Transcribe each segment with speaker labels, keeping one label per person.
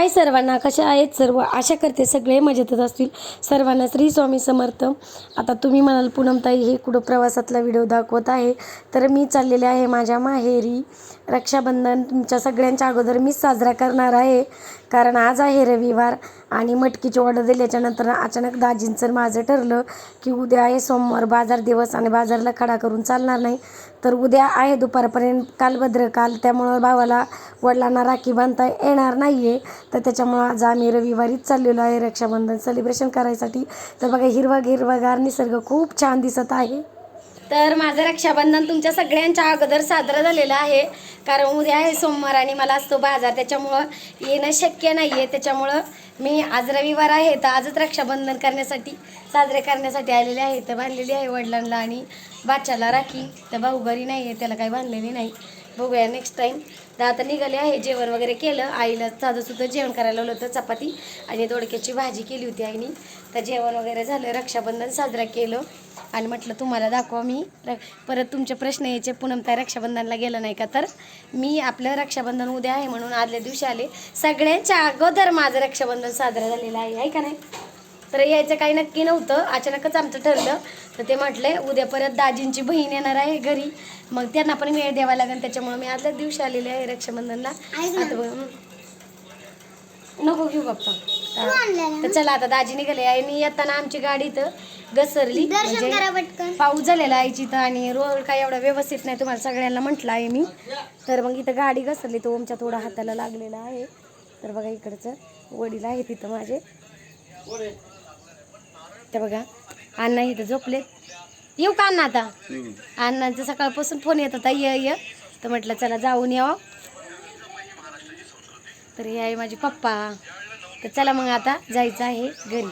Speaker 1: हाय सर्वांना कशा आहेत सर्व? आशा करते सगळे मजेतच असतील. सर्वांना श्री स्वामी समर्थ. आता तुम्ही म्हणाल पूनमताई हे कुठं प्रवासातला व्हिडिओ दाखवत आहे? तर मी चाललेले आहे माझ्या माहेरी. रक्षाबंधन तुमच्या सगळ्यांच्या अगोदर मीच साजरा करणार आहे. कारण आज आहे रविवार आणि मटकीची ऑर्डर दिल्याच्यानंतर अचानक दाजींचं माझं ठरलं की उद्या आहे सोमवार. बाजार दिवस आणि बाजारला खडा करून चालणार नाही. तर उद्या आहे दुपारपर्यंत कालभद्र काल त्यामुळं भावाला वडिलांना राखी बांधता येणार नाही आहे तर त्याच्यामुळं आज आम्ही रविवारीच चाललेलो आहे रक्षाबंधन सेलिब्रेशन करायसाठी. तर बघा हिरवा हिरवागार निसर्ग खूप छान दिसत आहे. तर माझं रक्षाबंधन तुमच्या सगळ्यांच्या अगोदर साजरं झालेलं आहे. कारण उद्या आहे सोमवार आणि मला असतो बाजार. त्याच्यामुळं येणं शक्य नाही आहे त्याच्यामुळं मी आज रविवार आहे तर आजच रक्षाबंधन करण्यासाठी साजरे करण्यासाठी आलेले आहे. तर बांधलेली आहे वडिलांना आणि बाच्याला राखी. तर भाऊ घरी नाही आहे त्याला काही बांधलेली नाही. बघूया नेक्स्ट टाईम तर आता निघाले आहे जेवण वगैरे केलं. आईला साधं सुद्धा जेवण करायला लावलं होतं चपाती आणि दोडक्याची भाजी केली होती आईने. तर जेवण वगैरे झालं रक्षाबंधन साजरा केलं. आणि म्हटलं तुम्हाला दाखवा मी र परत तुमचे प्रश्न यायचे पूनम त्या रक्षाबंधनला गेलं नाही का? तर मी आपलं रक्षाबंधन उद्या आहे म्हणून आदल्या दिवशी आले. सगळ्यांच्या अगोदर माझं रक्षाबंधन साजरं झालेलं आहे आहे का नाही? तर यायचं काही नक्की नव्हतं. अचानकच आमचं ठरलं. तर ते म्हटले उद्या परत दाजींची बहीण येणार आहे घरी. मग त्यांना पण वेळ द्यावा लागेल. त्याच्यामुळे मी आदल्याच दिवशी आलेले आहे रक्षाबंधनला. नको घेऊ बाप्पा. तर चला आता दाजी निघाले. आणि येताना आमची गाडी तर घसरली. म्हणजे पाऊस झालेला आहे इथं आणि रोड काय एवढा व्यवस्थित नाही तुम्हाला सगळ्यांना म्हटलं आहे मी. तर मग इथं गाडी घसरली. तो आमच्या थोडा हाताला लागलेला आहे. तर बघा इकडचं वडील आहे तिथं माझे. ते बघा. अण्णा इथं झोपले येऊ का अण्णा आता? अण्णांचं सकाळपासून फोन येत होता ये ये. तर म्हटलं चला जाऊन यावं. तर हे आहे माझे पप्पा. तर चला मग आता जायचं आहे घरी.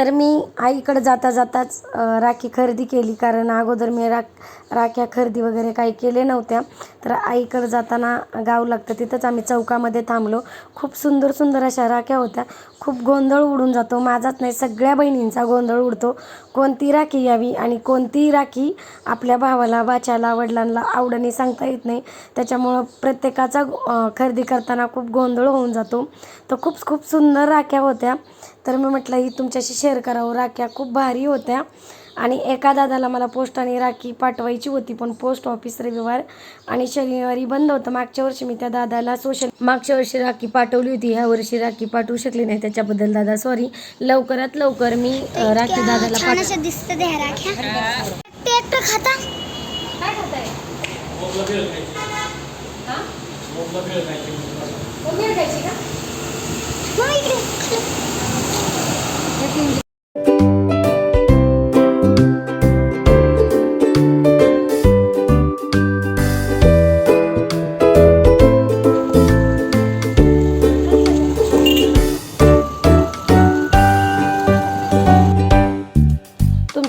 Speaker 1: तर मी आईकडं जाता जाताच राखी खरेदी केली. कारण अगोदर मी राख राख्या खरेदी वगैरे काही केले नव्हत्या. तर आईकडं जाताना गाव लागतं तिथंच आम्ही चौकामध्ये थांबलो. खूप सुंदर सुंदर अशा राख्या होत्या. खूप गोंधळ उडून जातो. माझाच नाही सगळ्या बहिणींचा गोंधळ उडतो. कोणती राखी यावी आणि कोणती राखी आपल्या भावाला वाच्याला वडिलांना आवडणी सांगता येत नाही. त्याच्यामुळं प्रत्येकाचा खरेदी करताना खूप गोंधळ होऊन जातो. तर खूप खूप सुंदर राख्या होत्या. तर मी म्हटलं ही तुमच्याशी शेअर करावं. राख्या खूप भारी होत्या. आणि एका दादाला मला पोस्टाने राखी पाठवायची होती पण पोस्ट ऑफिस रविवार आणि शनिवारी बंद होतं. मागच्या वर्षी मी त्या दादाला सोशल मागच्या वर्षी राखी पाठवली होती. ह्या वर्षी राखी पाठवू शकली नाही. त्याच्याबद्दल दादा सॉरी लवकरात लवकर मी राखी दादाला
Speaker 2: छान
Speaker 1: पाठव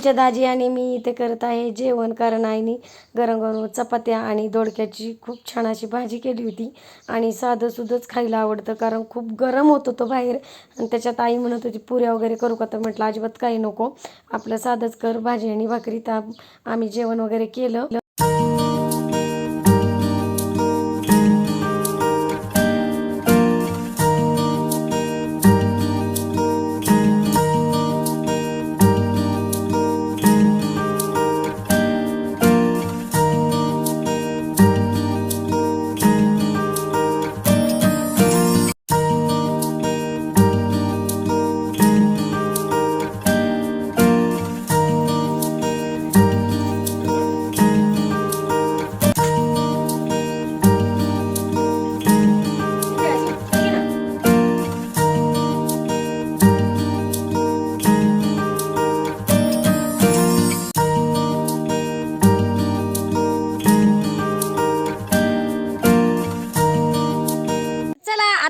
Speaker 1: तुमच्या दाजी आणि मी इथे करत आहे जेवण कारण आईने गरम गरम चपात्या आणि दोडक्याची खूप छान अशी भाजी केली होती. आणि साधं सुद्धाच खायला आवडतं कारण खूप गरम होत होतं बाहेर. आणि त्याच्यात आई म्हणत होती पुऱ्या वगैरे करू का? तर म्हटलं अजिबात काही नको. आपलं साधंच कर भाजी आणि भाकरी. तर आम्ही जेवण वगैरे केलं.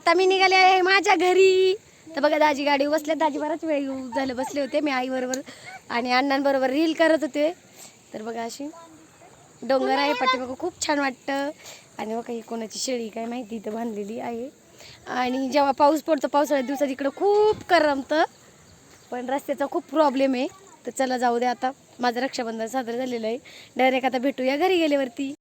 Speaker 1: आता मी निघाले आहे माझ्या घरी. तर बघा दाजी गाडी बसल्या दाजी बराच वेळ झालं. बसले होते मी आईबरोबर आणि अण्णांबरोबर रील करत होते. तर बघा अशी डोंगर आहे. पाठीमागं खूप छान वाटतं. आणि बघा ही कोणाची शेळी काय माहिती इथं बांधलेली आहे. आणि जेव्हा पाऊस पडतो पावसाळ्यात दिवसात इकडं खूप करमतं. पण रस्त्याचा खूप प्रॉब्लेम आहे. तर चला जाऊ दे आता. माझं रक्षाबंधन साजरं झालेलं आहे. डायरेक्ट आता भेटूया घरी गेल्यावरती.